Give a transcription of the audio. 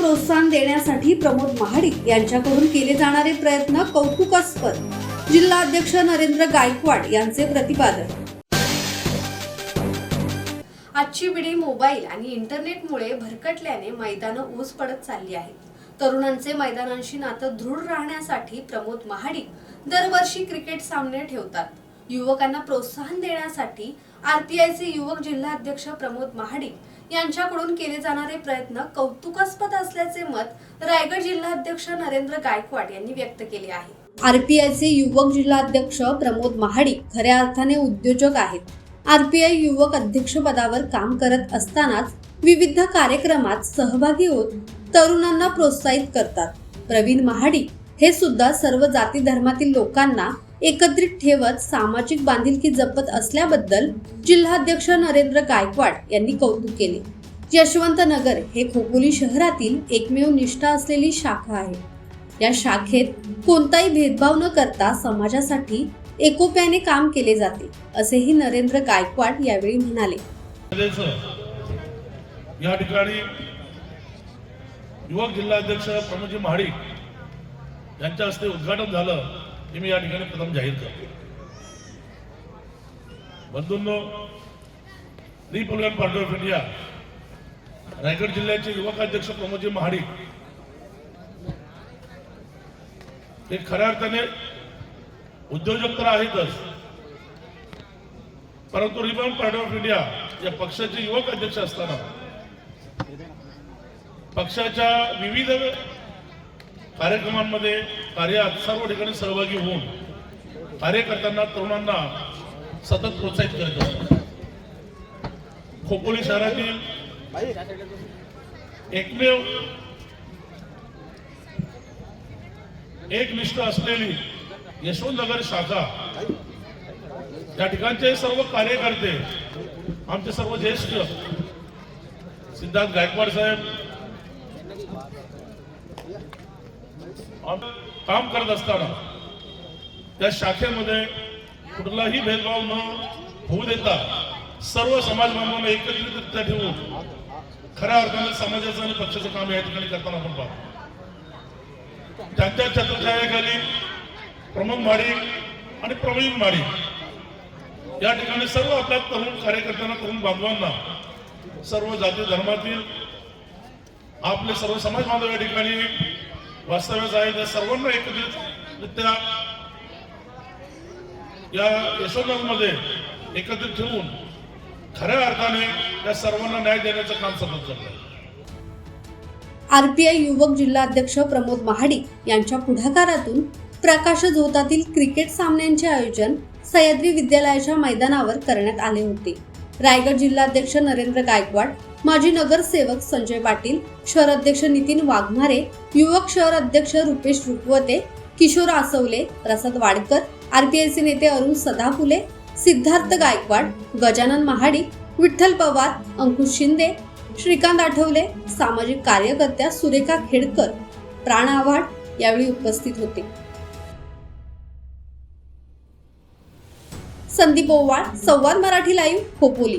प्रोत्साहन देण्यासाठी प्रमोद महाडिक यांच्याकडून केले जाणारे प्रयत्न कौतुकास्पद. जिल्हा अध्यक्ष नरेंद्र गायकवाड यांचे प्रतिपादन. आजची पिढी मोबाईल आणि इंटरनेटमुळे भरकटल्याने मैदानं ऊस पडत चालली आहेत. तरुणांचे मैदानांशी नातं दृढ राहण्यासाठी प्रमोद महाडिक दरवर्षी क्रिकेट सामने ठेवतात. युवकांना प्रोत्साहन देण्यासाठी आरपीआयचे युवक जिल्हाध्यक्ष प्रमोद महाडिक यांच्याकडून केले जाणारे प्रयत्न कौतुकास्पद असल्याचे मत रायगड जिल्हाध्यक्ष नरेंद्र गायकवाड यांनी व्यक्त केले आहे. आरपीआयचे युवक जिल्हाध्यक्ष प्रमोद महाडिक खऱ्या अर्थाने उद्योजक आहेत. आरपीआय युवक अध्यक्षपदावर काम करत असतानाच विविध कार्यक्रमात सहभागी होत तरुणांना प्रोत्साहित करतात. प्रवीण महाडिक हे सुद्धा सर्व जाती धर्मातील लोकांना एकत्रित ठेवत सामाजिक बांधिलकी जपत असल्याबद्दल जिल्हाध्यक्ष नरेंद्र गायकवाड यांनी कौतुक केले. यशवंत नगर हे खोपोली शहरातील एकमेव निष्ठा असलेली शाखा आहे. या शाखेत कोणताही भेदभाव न करता समाजासाठी एकोप्याने काम केले जाते असेही नरेंद्र गायकवाड यावेळी म्हणाले. या ठिकाणी युवक जिल्हाध्यक्ष प्रमोदजी महाडिक यांच्या हस्ते उद्घाटन झालं. हे मी या ठिकाणी प्रथम जाहीर करतो. बंधूंनो Republican party of India Raigad जिल्ह्याचे युवकाध्यक्ष प्रमोदजी महाडिक हे खऱ्या अर्थाने उद्योजक तर आहेतच. परंतु रिपब्लिकन पार्टी ऑफ इंडिया या पक्षाचे युवक अध्यक्ष असताना पक्षाच्या विविध कार्यक्रमांमध्ये कार्यात सर्व ठिकाणी सहभागी होऊन कार्यकर्त्यांना तरुणांना सतत प्रोत्साहित करत असतो खोपोली शहरातील एकमेव एकनिष्ठ असलेली यशवंतनगर शाखा या ठिकाणचे सर्व कार्यकर्ते आमचे सर्व ज्येष्ठ सिद्धार्थ गायकवाड साहेब काम करत असताना त्या शाखेमध्ये कुठलाही भेदभाव न होऊ देता सर्व समाज बांधवांना एकत्रितरित्या ठेवून खऱ्या अर्थाने समाजाचं आणि पक्षाचं काम या ठिकाणी करताना आपण पाहतो. त्यांच्या छत्रछायाखाली प्रमोद माडिक आणि प्रवीण माडिक या ठिकाणी सर्व आपल्या तरुण कार्यकर्त्यांना तरुण बांधवांना सर्व जाती धर्मातील आपले सर्व समाज बांधव या ठिकाणी वास्तव्यास आहेत त्या सर्वांना एकत्रितरित्या या यशोनगरमध्ये एकत्रित ठेवून खऱ्या अर्थाने त्या सर्वांना न्याय देण्याचं काम सतत करतात आरपीआय युवक जिल्हाध्यक्ष प्रमोद महाडिक यांच्या पुढाकारातून प्रकाश झोतातील क्रिकेट सामन्यांचे आयोजन सह्याद्री विद्यालयाच्या मैदानावर करण्यात आले होते. रायगड जिल्हाध्यक्ष नरेंद्र गायकवाड माजी नगरसेवक संजय पाटील शहर अध्यक्ष नितीन वाघमारे युवक शहर अध्यक्ष रुपेश रुपवते किशोर आसवले प्रसाद वाडकर आरपीआयचे नेते अरुण सदाफुले सिद्धार्थ गायकवाड गजानन महाडिक विठ्ठल पवार अंकुश शिंदे श्रीकांत आठवले सामाजिक कार्यकर्त्या सुरेखा खेडकर प्राण आव्हाड यावेळी उपस्थित होते. संदीप ओवाळ संवाद मराठी लाईव्ह खोपोली.